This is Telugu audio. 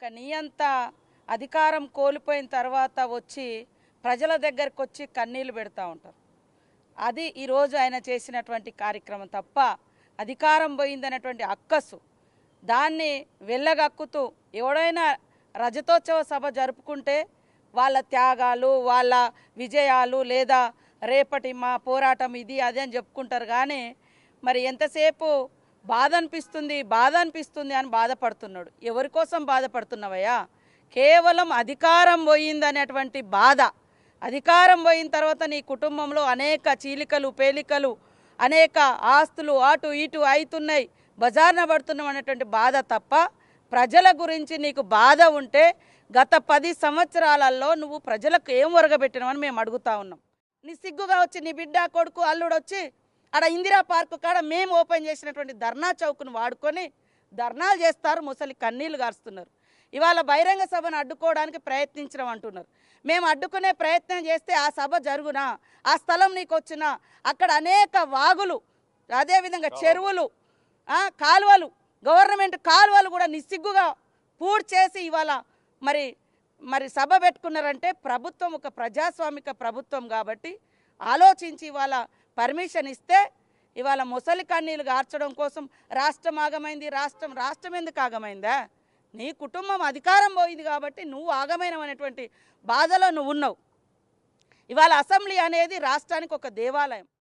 ఒక నియంత అధికారం కోల్పోయిన తర్వాత వచ్చి ప్రజల దగ్గరకు వచ్చి కన్నీళ్ళు పెడతా ఉంటారు. అది ఈరోజు ఆయన చేసినటువంటి కార్యక్రమం తప్ప అధికారం పోయిందనేటువంటి అక్కసు. దాన్ని వెళ్ళగక్కుతూ ఎవడైనా రజతోత్సవ సభ జరుపుకుంటే వాళ్ళ త్యాగాలు వాళ్ళ విజయాలు లేదా రేపటి మా పోరాటం ఇది అది అని చెప్పుకుంటారు. కానీ మరి ఎంతసేపు బాధ అనిపిస్తుంది బాధ అనిపిస్తుంది అని బాధపడుతున్నాడు. ఎవరి కోసం బాధపడుతున్నావయ్యా? కేవలం అధికారం పోయిందనేటువంటి బాధ. అధికారం పోయిన తర్వాత నీ కుటుంబంలో అనేక చీలికలు పేలికలు అనేక ఆస్తులు అటు ఇటు అవుతున్నాయి బజార్న పడుతున్నాం అనేటువంటి బాధ తప్ప ప్రజల గురించి నీకు బాధ ఉంటే గత పది సంవత్సరాలలో నువ్వు ప్రజలకు ఏం ఒరగబెట్టినవని మేము అడుగుతా ఉన్నాం. నీ సిగ్గుగా వచ్చి నీ బిడ్డ కొడుకు అల్లుడు వచ్చి ఆడ ఇందిరా పార్కు కాడ మేము ఓపెన్ చేసినటువంటి ధర్నా చౌక్ను వాడుకొని ధర్నాలు చేస్తారు ముసలి కన్నీళ్ళు గారుస్తున్నారు. ఇవాళ బహిరంగ సభను అడ్డుకోవడానికి ప్రయత్నించడం అంటున్నారు. మేము అడ్డుకునే ప్రయత్నం చేస్తే ఆ సభ జరుగునా? ఆ స్థలం నీకు వచ్చినా? అక్కడ అనేక వాగులు అదేవిధంగా చెరువులు కాలువలు గవర్నమెంట్ కాలువలు కూడా నిస్సిగ్గుగా పూర్తి చేసి ఇవాళ మరి మరి సభ పెట్టుకున్నారంటే ప్రభుత్వం ఒక ప్రజాస్వామిక ప్రభుత్వం కాబట్టి ఆలోచించి ఇవాళ పర్మిషన్ ఇస్తే ఇవాళ ముసలి కన్నీలు గార్చడం కోసం రాష్ట్రం ఆగమైంది రాష్ట్రం రాష్ట్రం ఎందుకు ఆగమైందా? నీ కుటుంబం అధికారం పోయింది కాబట్టి నువ్వు ఆగమైనవనేటువంటి బాధలో నువ్వు ఉన్నావు. ఇవాళ అసెంబ్లీ అనేది రాష్ట్రానికి ఒక దేవాలయం.